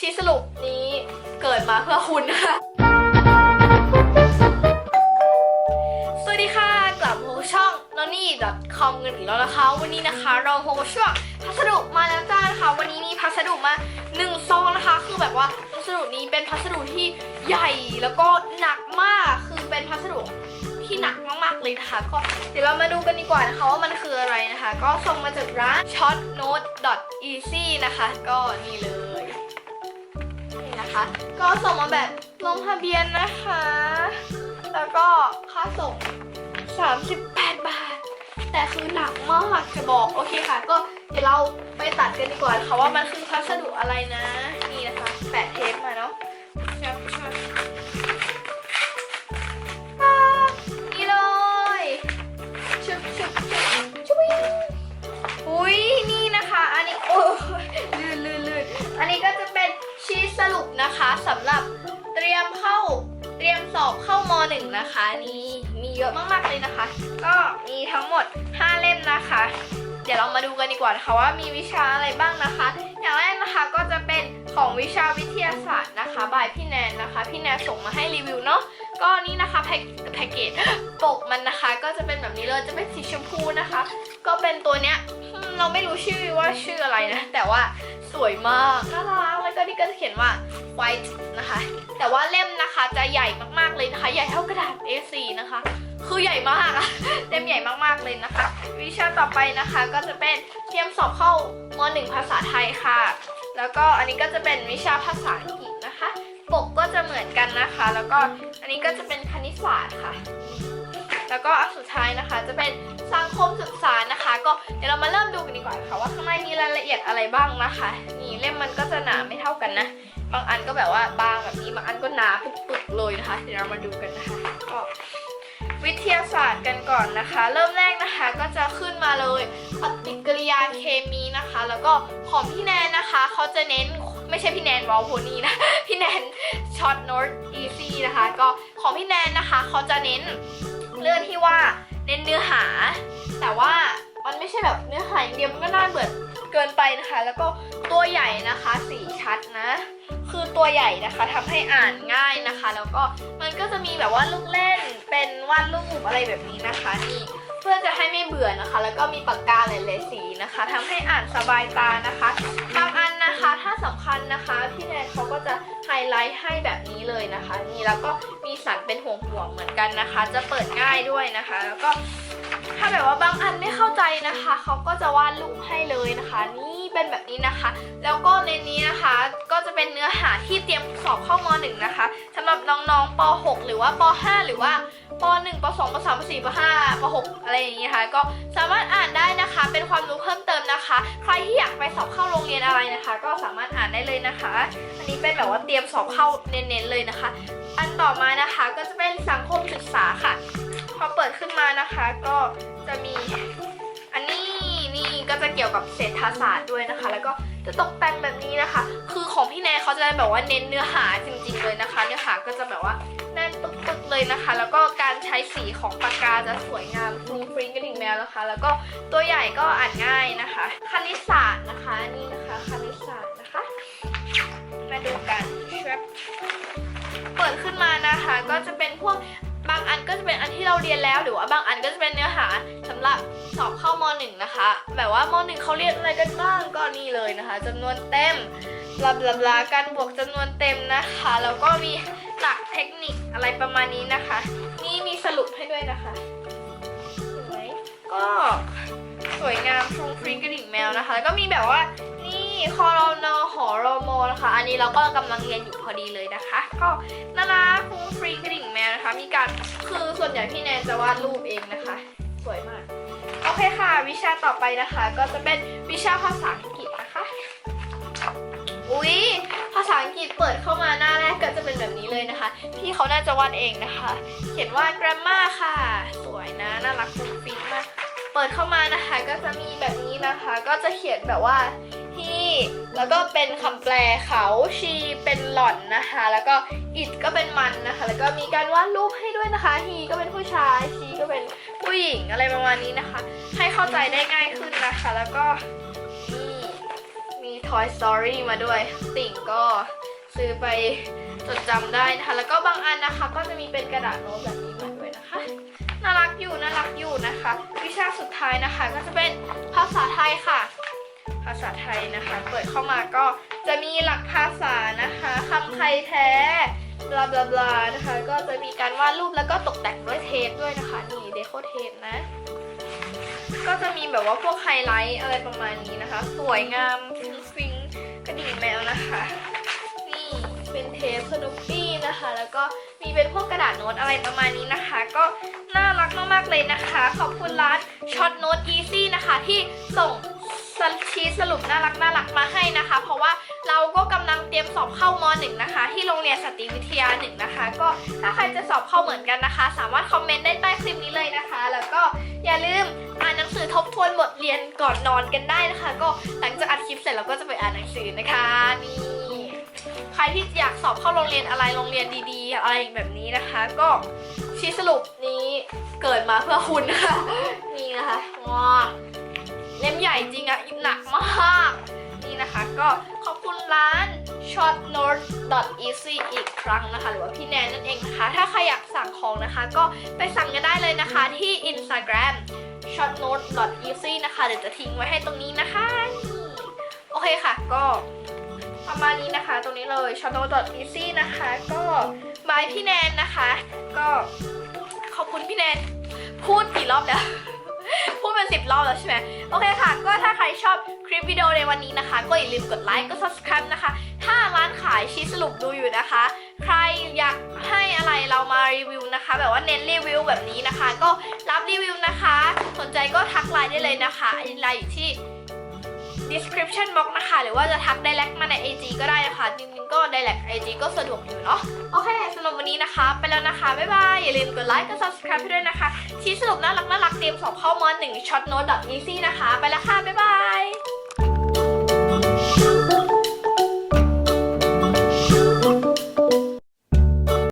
ชีสรุปนี้เกิดมาเพื่อคุณนะคะ สวัสดีค่ะ กลับมาพบกับช่อง n o n n y c o m กันอีกแล้วนะคะ วันนี้นะคะ เราพบกับช่วงพัสดุมาแล้วจ้านะคะ วันนี้มีพัสดุมาหนึ่งซองนะคะ คือแบบว่าพัสดุนี้เป็นพัสดุที่ใหญ่แล้วก็หนักมาก คือเป็นพัสดุที่หนักมากๆเลยนะคะ ก็เดี๋ยวเรามาดูกันดีกว่านะคะว่ามันคืออะไรนะคะ ก็ส่งมาจากร้าน shotnote.easy นะคะ ก็นี่เลย นี่นะคะ ก็ส่งมาแบบลงทะเบียนนะคะ แล้วก็ค่าส่ง 38 บาท แต่คือหนักมากจะบอก โอเคค่ะ ก็เดี๋ยวเราไปตัดกันดีกว่าค่ะว่ามันคือพัสดุอะไรนะ นะคะสำหรับเตรียมเข้าเตรียมสอบเข้ามหนึ่งนะคะนี่มีเยอะมากๆเลยนะคะ ก็มีทั้งหมด 5 เล่มนะคะ เดี๋ยวเรามาดูกันดีกว่านะคะว่ามีวิชาอะไรบ้างนะคะ อย่างแรกนะคะก็จะเป็นของวิชาวิทยาศาสตร์นะคะ บายพี่แนนนะคะ พี่แนนส่งมาให้รีวิวเนาะ ก็นี่นะคะแพ็คแพ็กเกจปกมันนะคะ ก็จะเป็นแบบนี้เลยจะเป็นสีชมพูนะคะ ก็เป็นตัวเนี้ยเราไม่รู้ชื่อว่าชื่ออะไรนะ แต่ว่าสวยมากน่ารักแล้วก็นี่ก็จะเขียนว่า white นะคะ แต่ว่าเล่มนะคะจะใหญ่มากๆเลยนะคะ ใหญ่เท่ากระดาษ A4 นะคะ คือใหญ่มากอะเล่มใหญ่มากๆเลยนะคะ วิชาต่อไปนะคะก็จะเป็นเตรียมสอบเข้าม 1 ภาษาไทยค่ะ แล้วก็อันนี้ก็จะเป็นวิชาภาษาอังกฤษน ปกก็จะเหมือนกันนะคะ แล้วก็อันนี้ก็จะเป็นคณิตศาสตร์ค่ะ แล้วก็อันสุดท้ายนะคะ จะเป็นสังคมศึกษานะคะ ก็เดี๋ยวเรามาเริ่มดูกันดีกว่าค่ะ ว่าข้างในมีรายละเอียดอะไรบ้างนะคะ นี่เล่มมันก็จะหนาไม่เท่ากันนะ บางอันก็แบบว่าบางแบบนี้ บางอันก็หนาปึกๆเลยนะคะ เดี๋ยวเรามาดูกันนะคะ ก็วิทยาศาสตร์กันก่อนนะคะ เริ่มแรกนะคะก็จะขึ้นมาเลยปฏิกิริยาเคมีนะคะ แล้วก็ของพี่แนนนะคะเขาจะเน้น ไม่ใช่พี่แนนวอลโพนี่นะ พี่แนนช็อตโน้ตอีซี่นะคะ ก็ของพี่แนนนะคะเขาจะเน้นเรื่องที่ว่าเน้นเนื้อหา แต่ว่ามันไม่ใช่แบบเนื้อหาอย่างเดียวมันก็น่าเบื่อเกินไปนะคะ แล้วก็ตัวใหญ่นะคะสีชัดนะ คือตัวใหญ่นะคะทำให้อ่านง่ายนะคะ แล้วก็มันก็จะมีแบบว่าลูกเล่นเป็นวาดรูปอะไรแบบนี้นะคะนี่เพื่อจะให้ไม่เบื่อนะคะ แล้วก็มีปากกาหลายๆสีนะคะทำให้อ่านสบายตานะคะ สำคัญนะคะ พี่แนนเขาก็จะไฮไลท์ให้แบบนี้เลยนะคะ นี่แล้วก็มีสันเป็นห่วงๆเหมือนกันนะคะ จะเปิดง่ายด้วยนะคะ แล้วก็ถ้าแบบว่าบางอันไม่เข้าใจนะคะเขาก็จะวาดรูปให้เลยนะคะ นี่เป็นแบบนี้นะคะ แล้วก็ในนี้นะคะ ก็จะเป็นเนื้อหาที่เตรียมสอบเข้าม .1 นะคะสำหรับน้องๆป .6 หรือว่าป .5 หรือว่า ป .1 ป .2 ป .3 ป .4 ป .5 ป .6 อะไรอย่างนี้ค่ะ ก็สามารถอ่านได้นะคะ เป็นความรู้เพิ่มเติมนะคะ ใครที่อยากไปสอบเข้าโรงเรียนอะไรนะคะ ก็สามารถอ่านได้เลยนะคะ อันนี้เป็นแบบว่าเตรียมสอบเข้าเน้นๆเลยนะคะ อันต่อมานะคะก็จะเป็นสังคมศึกษาค่ะ พอเปิดขึ้นมานะคะ ก็จะมีอันนี้นี่ก็จะเกี่ยวกับเศรษฐศาสตร์ด้วยนะคะ แล้วก็จะตกแต่งแบบนี้นะคะ คือของพี่แนนเขาจะแบบว่าเน้นเนื้อหาจริงๆเลยนะคะ เนื้อหาก็จะแบบว่าแน่นปึก เลยนะคะ แล้วก็การใช้สีของปากกาจะสวยงามฟรุ้งฟริ้งกระดิ่งแมวนะคะ แล้วก็ตัวใหญ่ก็อ่านง่ายนะคะ คณิตศาสตร์นะคะนี่นะคะคณิตศาสตร์นะคะ มาดูกันช่วยเปิดขึ้นมานะคะ ก็จะเป็นพวกบางอันก็จะเป็นอันที่เราเรียนแล้ว หรือว่าบางอันก็จะเป็นเนื้อหาสำหรับสอบเข้าม .1 นะคะ แบบว่าม .1 เขาเรียนอะไรกันบ้างก็นี่เลยนะคะจำนวนเต็ม บลาบลาบลาการบวกจำนวนเต็มนะคะ แล้วก็มีหลักเทคนิคอะไรประมาณนี้นะคะ นี่มีสรุปให้ด้วยนะคะก็สวยงามฟรุ้งฟริ้งกระดิ่งแมวนะคะ แล้วก็มีแบบว่านี่คอรอนอหอรมนะคะ อันนี้เราก็กำลังเรียนอยู่พอดีเลยนะคะ ก็น่ารักฟรุ้งฟริ้งกระดิ่งแมวนะคะ มีการคือส่วนใหญ่พี่แนนจะวาดรูปเองนะคะ สวยมาก โอเคค่ะ วิชาต่อไปนะคะ ก็จะเป็นวิชาภาษาอังกฤษนะคะ อุ๊ยภาษาอังกฤษเปิดเข้ามาหน้าแรกก็จะเป็นแบบนี้เลยนะคะ พี่เขาน่าจะวาดเองนะคะ เขียนว่า grammar ค่ะ สวยนะ น่ารักฟุ้งฟิ้งมาก เปิดเข้ามานะคะ ก็จะมีแบบนี้นะคะ ก็จะเขียนแบบว่า he แล้วก็เป็นคำแปลเขา she เป็นหล่อนนะคะ แล้วก็ it ก็เป็นมันนะคะ แล้วก็มีการวาดรูปให้ด้วยนะคะ he ก็เป็นผู้ชาย she ก็เป็นผู้หญิงอะไรประมาณนี้นะคะ ให้เข้าใจได้ง่ายขึ้นนะคะ แล้วก็ Toy Story มาด้วยติ่งก็ซื้อไปจดจำได้นะคะ แล้วก็บางอันนะคะ ก็จะมีเป็นกระดาษโน้ตแบบนี้มาด้วยนะคะ น่ารักอยู่น่ารักอยู่นะคะ วิชาสุดท้ายนะคะ ก็จะเป็นภาษาไทยค่ะ ภาษาไทยนะคะ เปิดเข้ามาก็จะมีหลักภาษานะคะคำไทยแท้บลาบลาบลานะคะ ก็จะมีการวาดรูปแล้วก็ตกแต่งด้วยเทปด้วยนะคะ นี่เดโคเทปนะ ก็จะมีแบบว่าพวกไฮไลท์อะไรประมาณนี้นะคะ สวยงามฟิงฟิงกระดิ่งแมวนะคะ นี่เป็นเทปสนุปปี้นะคะ แล้วก็มีเป็นพวกกระดาษโน้ตอะไรประมาณนี้นะคะ ก็น่ารักมากๆเลยนะคะ ขอบคุณร้านช็อตโน้ตอีซี่นะคะที่ส่ง สชีทสรุปน่ารักน่ารักมาให้นะคะ เพราะว่าเราก็กำลังเตรียมสอบเข้ามหนึ่งนะคะ ที่โรงเรียนสตรีวิทยาหนึ่งนะคะ ก็ถ้าใครจะสอบเข้าเหมือนกันนะคะ สามารถคอมเมนต์ได้ใต้คลิปนี้เลยนะคะ แล้วก็อย่าลืมอ่านหนังสือทบทวนบทเรียนก่อนนอนกันได้นะคะ ก็หลังจากอัดคลิปเสร็จเราก็จะไปอ่านหนังสือนะคะนี่ใครที่อยากสอบเข้าโรงเรียนอะไรโรงเรียนดีๆ อะไรแบบนี้นะคะ ก็ชี้สรุปนี้เกิดมาเพื่อคุณนะคะนี่นะคะว้า มใหญ่จริงอะอิบหนักมาก นี่นะคะก็ขอบคุณร้าน shortnote.easy อีกครั้งนะคะ หรือว่าพี่แนนนั่นเองนะคะ ถ้าใครอยากสั่งของนะคะ ก็ไปสั่งกันได้เลยนะคะที่ Instagram shortnote.easy นะคะ เดี๋ยวจะทิ้งไว้ให้ตรงนี้นะคะนี่โอเคค่ะก็ประมาณนี้นะคะ ตรงนี้เลย c h a n n e l e a s y นะคะ ก็บายพี่แนนนะคะ ก็ขอบคุณพี่แนนพูดกี่รอบแล้ว นสิบรอบแล้วใช่ไหมโอเคค่ะ ก็ถ้าใครชอบคลิปวิดีโอในวันนี้นะคะ ก็อย่าลืมกดไลค์ กด subscribe นะคะ ถ้าร้านขายชีสสรุปดูอยู่นะคะ ใครอยากให้อะไรเรามารีวิวนะคะ แบบว่าเน้นรีวิวแบบนี้นะคะ ก็รับรีวิวนะคะ สนใจก็ทักไลน์ได้เลยนะคะไลน์อยู่ที่ description box นะคะ หรือว่าจะทัก direct มาใน IG ก็ได้นะคะจริงๆก็ direct IG ก็สะดวกอยู่เนาะโอเคสำหรับวันนี้นะคะ ไปแล้วนะคะ บ๊ายบาย อย่าลืมกดไลค์กด subscribe ให้ด้วยนะคะที่สรุปน่ารักน่ารักเตรียมสอบเข้าม1 short note easy นะคะ ไปแล้วค่ะ บ๊ายบาย